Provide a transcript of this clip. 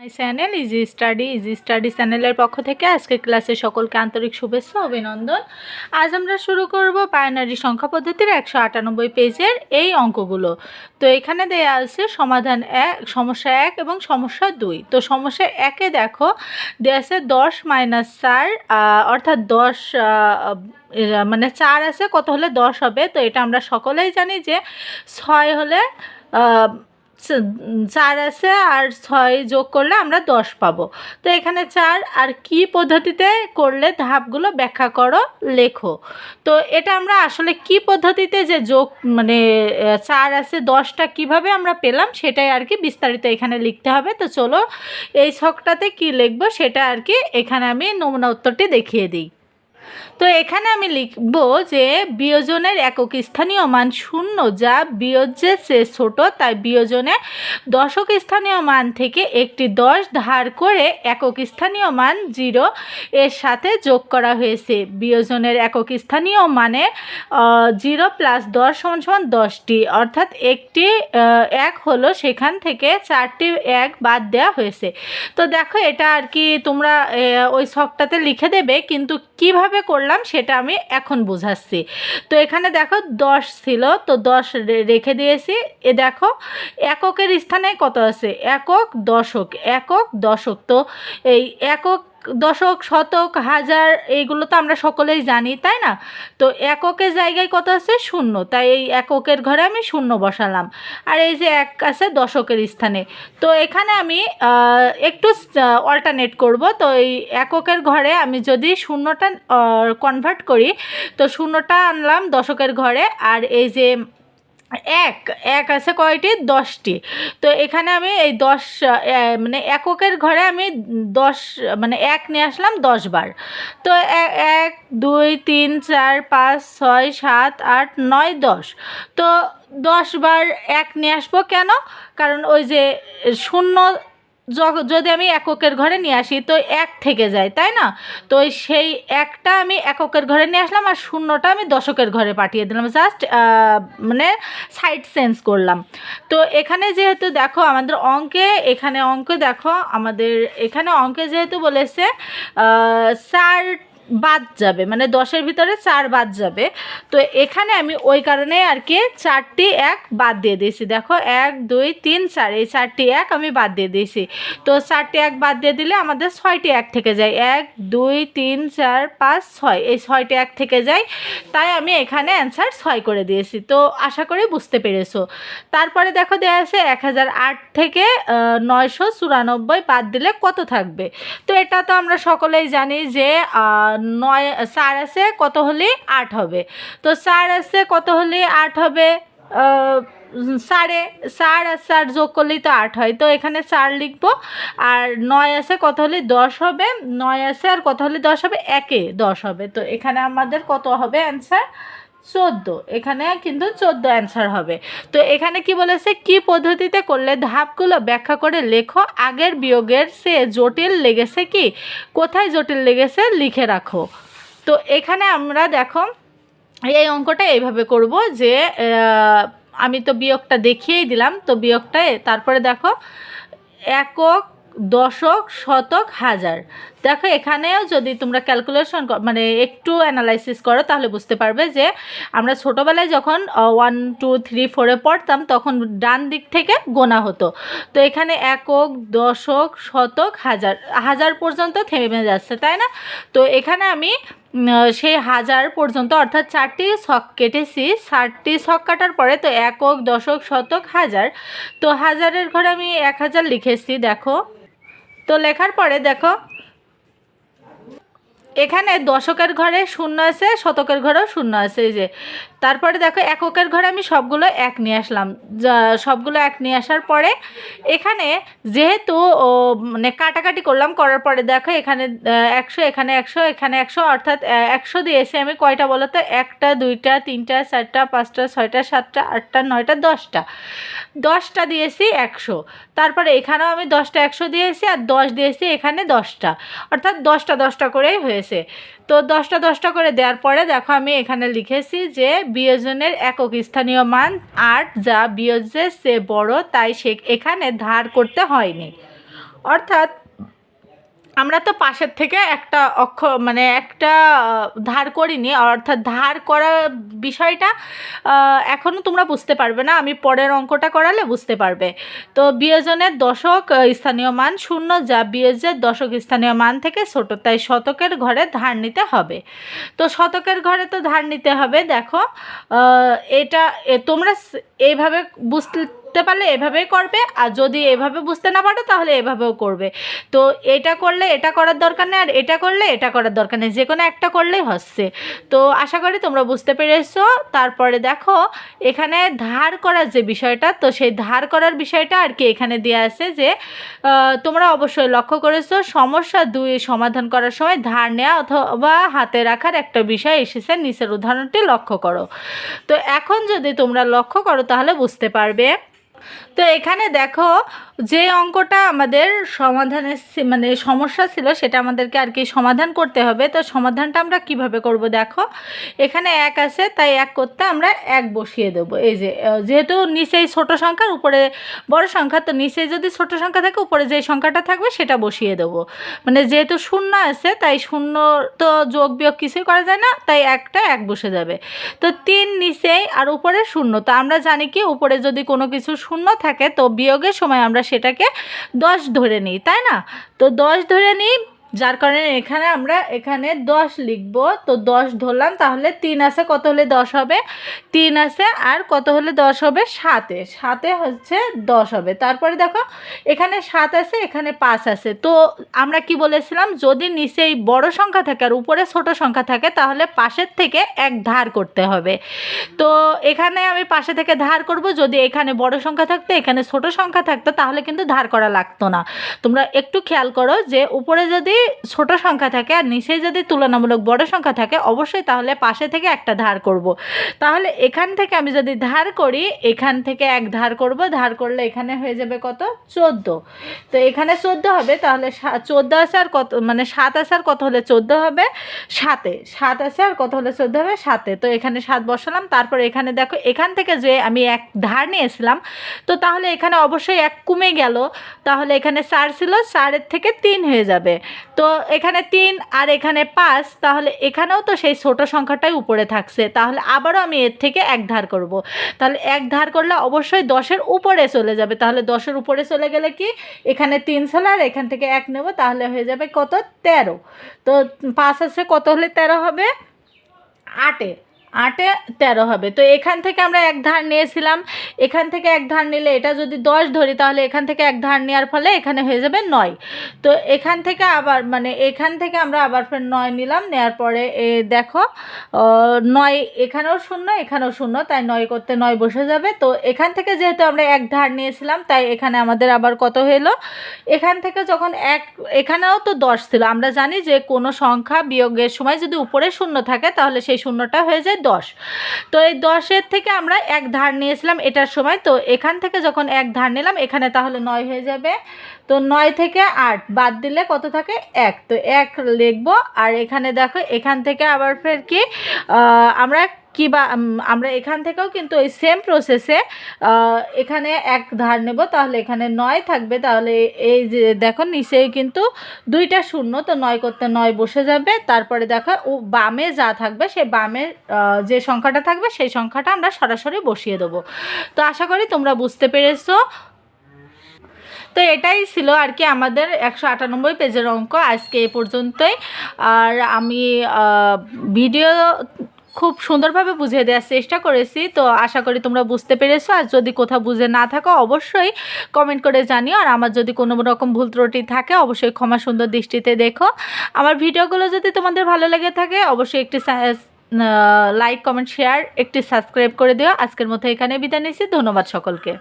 My channel easy study easy study চ্যানেলের পক্ষ থেকে আজকে ক্লাসে সকলকে আন্তরিক শুভেচ্ছা, অভিনন্দন। আজ আমরা শুরু করব বাইনারি সংখ্যা পদ্ধতির একশো আটানব্বই পেজের এই অঙ্কগুলো। তো এখানে দেয়া আছে সমাধান এক, সমস্যা এক এবং সমস্যা দুই। তো সমস্যা একে দেখো, দেয়া আছে দশ মাইনাস চার অর্থাৎ দশ মানে চার আছে, কত হলে দশ হবে? তো এটা আমরা সকলেই জানি যে ছয় হলে চার আছে আর ছয় যোগ করলে আমরা দশ পাবো। তো এখানে চার, আর কি পদ্ধতিতে করলে ধাপগুলো ব্যাখ্যা করো, লেখো। তো এটা আমরা আসলে কি পদ্ধতিতে যে যোগ মানে চার আছে, দশটা কীভাবে আমরা পেলাম সেটাই আর কি বিস্তারিত এখানে লিখতে হবে। তো চলো, এই ছকটাতে কি লিখব সেটা আর কি এখানে আমি নমুনা উত্তরটি দেখিয়ে দিই। তো এখানে আমি লিখব যে বিয়োজনের একক স্থানীয় মান শূন্য যা বিয়োজ্যের চেয়ে ছোট, তাই বিয়োজনে দশক স্থানীয় মান থেকে একটি দশ ধার করে একক স্থানীয় মান জিরো এর সাথে যোগ করা হয়েছে। বিয়োজনের একক স্থানীয় মানে জিরো প্লাস দশ সমান সমান দশটি, অর্থাৎ একটি এক হলো সেখান থেকে চারটি এক বাদ দেওয়া হয়েছে। তো দেখো এটা আর কি তোমরা ওই ছকটাতে লিখে দেবে, কিন্তু কীভাবে করলাম, সেটা আমি এখন বোঝাচ্ছি। তো এখানে দেখো দশ ছিল, তো দশ রেখে দিয়েছি। এ দেখো, এককের স্থানে কত আছে? একক, দশক। একক, দশক। তো এই একক দশক, শতক, হাজার এইগুলো তো আমরা সকলেই জানি, তাই না? তো এককের জায়গায় কত আছে? শূন্য। তাই এই এককের ঘরে আমি শূন্য বসালাম। আর এই যে এক আছে দশকের স্থানে। তো এখানে আমি একটু অল্টারনেট করব। তো এই এককের ঘরে আমি যদি শূন্যটা কনভার্ট করি, তো শূন্যটা আনলাম দশকের ঘরে। আর এই যে এক এক আছে কয়টি? দশটি। তো এখানে আমি এই দশ মানে এককের ঘরে আমি দশ মানে এক নিয়ে আসলাম দশবার তো এক, দুই, তিন, চার, পাঁচ, ছয়, সাত, আট, নয়, দশ। তো দশবার এক নিয়ে আসব কেন? কারণ ওই যে শূন্য যদি আমি এককের ঘরে নিয়ে আসি, তো এক থেকে যায়, তাই না? তো সেই একটা আমি এককের ঘরে নিয়ে আসলাম আর শূন্যটা আমি দশকের ঘরে পাঠিয়ে দিলাম। জাস্ট মানে সাইড সেন্স করলাম। তো এখানে যেহেতু দেখো আমাদের অঙ্কে, এখানে অঙ্কে দেখো আমাদের, এখানে অঙ্কে যেহেতু বলেছে চার বাদ যাবে মানে দশের ভিতরে চার বাদ যাবে। তো এখানে আমি ওই কারণে আর কি চারটি এক বাদ দিয়ে দিয়েছি। দেখো, এক, দুই, তিন, চার, এই চারটি এক আমি বাদ দিয়ে দিয়েছি। তো চারটি এক বাদ দিয়ে দিলে আমাদের ছয়টি এক থেকে যায়। এক, দুই, তিন, চার, পাঁচ, ছয়, এই ছয়টি এক থেকে যায়। তাই আমি এখানে অ্যান্সার ছয় করে দিয়েছি। তো আশা করি বুঝতে পেরেছ। তারপরে দেখো দেওয়া আছে এক হাজার আট থেকে নয়শো চুরানব্বই বাদ দিলে কত থাকবে? তো এটা তো আমরা সকলেই জানি যে নয়, চার আছে, কত হলে আট হবে? তো চার আছে, কত হলে আট হবে? সাড়ে চার আর চার যোগ করলেই তো আট হয়। তো এখানে চার লিখব। আর নয় আছে, কত হলে দশ হবে? নয় আছে আর কত হলে দশ হবে? একে দশ হবে। তো এখানে আমাদের কত হবে? অ্যান্সার চোদ্দ। এখানে কিন্তু চোদ্দ অ্যান্সার হবে। তো এখানে কি বলেছে? কি পদ্ধতিতে করলে ধাপগুলো ব্যাখ্যা করে লেখো? আগের বিয়োগের সে জটিল লেগেছে কি? কোথায় জটিল লেগেছে? লিখে রাখো। তো এখানে আমরা দেখো, এই অঙ্কটা এইভাবে করব যে আমি তো বিয়োগটা দেখিয়েই দিলাম। তো বিয়োগটা তারপরে দেখো, একক দশক, শতক, হাজার। দেখো, এখানেও যদি তোমরা ক্যালকুলেশন মানে একটু অ্যানালাইসিস করো, তাহলে বুঝতে পারবে যে আমরা ছোটোবেলায় যখন ওয়ান টু থ্রি ফোরে পড়তাম, তখন ডান দিক থেকে গোনা হতো। তো এখানে একক, দশক, শতক, হাজার। হাজার পর্যন্ত থেমে যাচ্ছে, তাই না? তো এখানে আমি সেই হাজার পর্যন্ত, অর্থাৎ চারটি ছক কেটেছি। চারটি ছক কাটার পরে তো একক, দশক, শতক, হাজার। তো হাজারের ঘরে আমি এক হাজার লিখেছি, দেখো। তো লেখার পরে দেখো এখানে দশকের ঘরে শূন্য আছে, শতকের ঘরেও শূন্য আছে, এই যে। তারপরে দেখো, এককের ঘরে আমি সবগুলো এক নিয়ে আসলাম। সবগুলো এক নিয়ে আসার পরে এখানে যেহেতু মানে কাটাকাটি করলাম, করার পরে দেখো, এখানে একশো এখানে একশো এখানে একশো, অর্থাৎ একশো দিয়েছি আমি কয়টা বলো তো? একটা, দুইটা, তিনটা, চারটা, পাঁচটা, ছয়টা, সাতটা, আটটা, নয়টা, দশটা। দশটা দিয়েছি একশো। তারপরে এখানেও আমি দশটা একশো দিয়েছি আর দশ দিয়েছি এখানে দশটা। অর্থাৎ দশটা দশটা করেই হয়েছে। তো দশটা দশটা করে দেওয়ার পরে দেখো আমি এখানে লিখেছি যে বিয়োজনের একক স্থানীয় মান আট যা বিয়োজের সে বড়, তাই সে এখানে ধার করতে হয়নি। অর্থাৎ আমরা তো পাশের থেকে একটা অক্ষ মানে একটা ধার করিনি, অর্থাৎ ধার করা বিষয়টা এখনও তোমরা বুঝতে পারবে না। আমি পরের অঙ্কটা করালে বুঝতে পারবে। তো বিয়োজনের দশক স্থানীয় মান শূন্য যা বিয়োজের দশক স্থানীয় মান থেকে ছোট, তাই শতকের ঘরে ধার নিতে হবে। তো শতকের ঘরে তো ধার নিতে হবে, দেখো এটা তোমরা এইভাবে বুঝতে পারলে এভাবেই করবে, আর যদি এভাবে বুঝতে না পারো তাহলে এভাবেও করবে। তো এটা করলে এটা করার দরকার নেই, আর এটা করলে এটা করার দরকার নেই যে কোনো একটা করলেই হচ্ছে। তো আশা করি তোমরা বুঝতে পেরেছ। তারপরে দেখো, এখানে ধার করার যে বিষয়টা, তো সেই ধার করার বিষয়টা আর কি এখানে দেওয়া আছে যে তোমরা অবশ্যই লক্ষ্য করেছ, সমস্যা দুই সমাধান করার সময় ধার নেওয়া অথবা হাতে রাখার একটা বিষয় এসেছে, নিচের উদাহরণটি লক্ষ্য করো। তো এখন যদি তোমরা লক্ষ্য করো তাহলে বুঝতে পারবে তো এখানে দেখো যে অঙ্কটা আমাদের সমাধানের মানে সমস্যা ছিল, সেটা আমাদেরকে আর কি সমাধান করতে হবে। তো সমাধানটা আমরা কীভাবে করব দেখো? এখানে এক আছে, তাই এক করতে আমরা এক বসিয়ে দেবো। এই যে যেহেতু নিচেই ছোট সংখ্যার উপরে বড় সংখ্যা, তো নিচে যদি ছোট সংখ্যা থাকে, উপরে যে সংখ্যাটা থাকবে, সেটা বসিয়ে দেবো। মানে যেহেতু শূন্য আছে, তাই শূন্য তো যোগ বিয়োগ কিছুই করা যায় না, তাই একটা এক বসে যাবে। তো তিন নিচেই আর উপরে শূন্য। তো আমরা জানি কি, উপরে যদি কোনো কিছু শূন্য থাকে, তো বিয়োগের সময় আমরা সেটাকে দশ ধরে নিই, তাই না? তো দশ ধরে নিই যার কারণে এখানে আমরা এখানে দশ লিখব। তো দশ ধরলাম, তাহলে তিন আছে, কত হলে দশ হবে? তিন আছে, আর কত হলে দশ হবে? সাতে। সাতে হচ্ছে দশ হবে। তারপরে দেখো, এখানে সাত আছে, এখানে পাঁচ আছে। তো আমরা কি বলেছিলাম, যদি নিচেই বড় সংখ্যা থাকে আর উপরে ছোট সংখ্যা থাকে, তাহলে পাশের থেকে এক ধার করতে হবে। তো এখানে আমি পাশে থেকে ধার করব। যদি এখানে বড় সংখ্যা থাকতো, এখানে ছোট সংখ্যা থাকতো, তাহলে কিন্তু ধার করা লাগতো না। তোমরা একটু খেয়াল করো যে উপরে যদি ছোট সংখ্যা থাকে আর নিচে যদি তুলনামূলক বড় সংখ্যা থাকে, অবশ্যই তাহলে পাশে থেকে একটা ধার করব। তাহলে এখান থেকে আমি যদি ধার করি, এখান থেকে এক ধার করব, ধার করলে এখানে হয়ে যাবে কত? চোদ্দ। তো এখানে চোদ্দ হবে, তাহলে চোদ্দ আছে আর কত মানে সাত আছে আর কত হলে চোদ্দ হবে? সাতে। সাত আছে আর কত হলে চোদ্দ হবে? সাতে। তো এখানে সাত বসালাম, তারপর এখানে দেখো, এখান থেকে যে আমি এক ধার নিয়েছিলাম, তো তাহলে এখানে অবশ্যই এক কমে গেল। তাহলে এখানে চার ছিল, চারের থেকে তিন হয়ে যাবে। তো এখানে তিন আর এখানে পাঁচ, তাহলে এখানেও তো সেই ছোট সংখ্যাটাই উপরে থাকছে। তাহলে আবারও আমি এর থেকে এক ধার করব। তাহলে এক ধার করলে অবশ্যই দশের উপরে চলে যাবে। তাহলে দশের উপরে চলে গেলে কি? এখানে তিন ছিল আর এখান থেকে এক নেব, তাহলে হয়ে যাবে কত? তেরো। তো পাঁচ আছে, কত হলে তেরো হবে? আটে। আটে তেরো হবে। তো এখান থেকে আমরা এক ধার নিয়েছিলাম। এখান থেকে এক ধার নিলে এটা যদি দশ ধরি, তাহলে এখান থেকে এক ধার নেওয়ার ফলে এখানে হয়ে যাবে নয়। তো এখান থেকে আবার মানে এখান থেকে আমরা আবার ফের নয় নিলাম, নেওয়ার পরে এ দেখো নয় এখানেও শূন্য এখানেও শূন্য, তাই নয় করতে নয় বসে যাবে। তো এখান থেকে যেহেতু আমরা এক ধার নিয়েছিলাম, তাই এখানে আমাদের আবার কত হলো? এখান থেকে যখন এক, এখানেও তো দশ ছিল। আমরা জানি যে কোনো সংখ্যা বিয়োগের সময় যদি উপরে শূন্য থাকে, তাহলে সেই শূন্যটা হয়ে যায় দশ। তো এই দশের থেকে আমরা এক ধার নিয়েছিলাম এটার সময়। তো এখান থেকে যখন এক ধার নিলাম, এখানে তাহলে নয় হয়ে যাবে। তো নয় থেকে আট বাদ দিলে কত থাকে? এক। তো এক লিখব, আর এখানে দেখো, এখান থেকে আবার ফের কি? আমরা কি বা আমরা এখান থেকেও কিন্তু ওই সেম প্রসেসে এখানে এক ধার নেব তাহলে এখানে নয় থাকবে তাহলে এই যে দেখো নিচেই কিন্তু দুইটা শূন্য তো নয় করতে নয় বসে যাবে তারপরে দেখো ও বামে যা থাকবে বামের আহ, যে সংখ্যাটা থাকবে সেই সংখ্যাটা আমরা সরাসরি বসিয়ে দেবো। তো আশা করি তোমরা বুঝতে পেরেছ। তো এটাই ছিল আর কি আমাদের একশো আটানব্বই পেজের অঙ্ক আজকে এ পর্যন্তই। আর আমি ভিডিও খুব সুন্দরভাবে বুঝিয়ে দেওয়ার চেষ্টা করেছি। তো আশা করি তোমরা বুঝতে পেরেছ। আর যদি কোথাও বুঝে না থাকো, অবশ্যই কমেন্ট করে জানিও। আর আমার যদি কোনো রকম ভুল ত্রুটি থাকে, অবশ্যই ক্ষমা সুন্দর দৃষ্টিতে দেখো। আমার ভিডিওগুলো যদি তোমাদের ভালো লেগে থাকে, অবশ্যই একটি লাইক কমেন্ট শেয়ার একটি সাবস্ক্রাইব করে দিও। আজকের মতো এখানে বিদায় নিচ্ছি। ধন্যবাদ সকলকে।